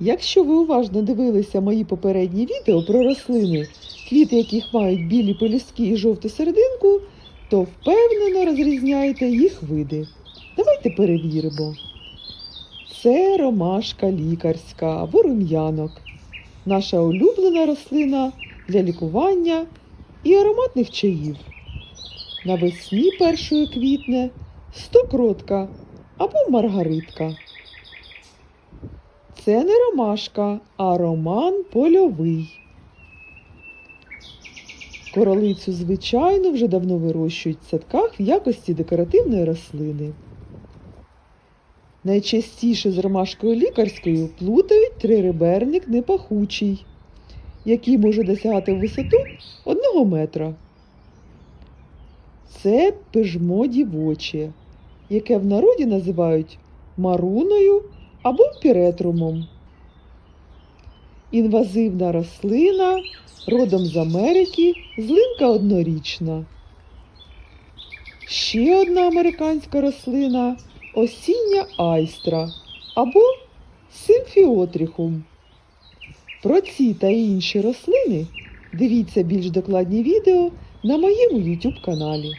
Якщо ви уважно дивилися мої попередні відео про рослини, квіти яких мають білі пелюстки і жовту серединку, то впевнено розрізняєте їх види. Давайте перевіримо. Це ромашка лікарська або рум'янок. Наша улюблена рослина для лікування і ароматних чаїв. Навесні першою квітне стокротка або маргаритка. Це не ромашка, а роман польовий. Королицю, звичайно, вже давно вирощують в садках в якості декоративної рослини. Найчастіше з ромашкою лікарською плутають тририберник непахучий, який може досягати висоту одного метра. Це пижмо дівоче, яке в народі називають маруною або піретрумом. Інвазивна рослина родом з Америки, злинка однорічна. Ще одна американська рослина осіння айстра або симфіотріхум. Про ці та інші рослини дивіться більш докладні відео на моєму YouTube каналі.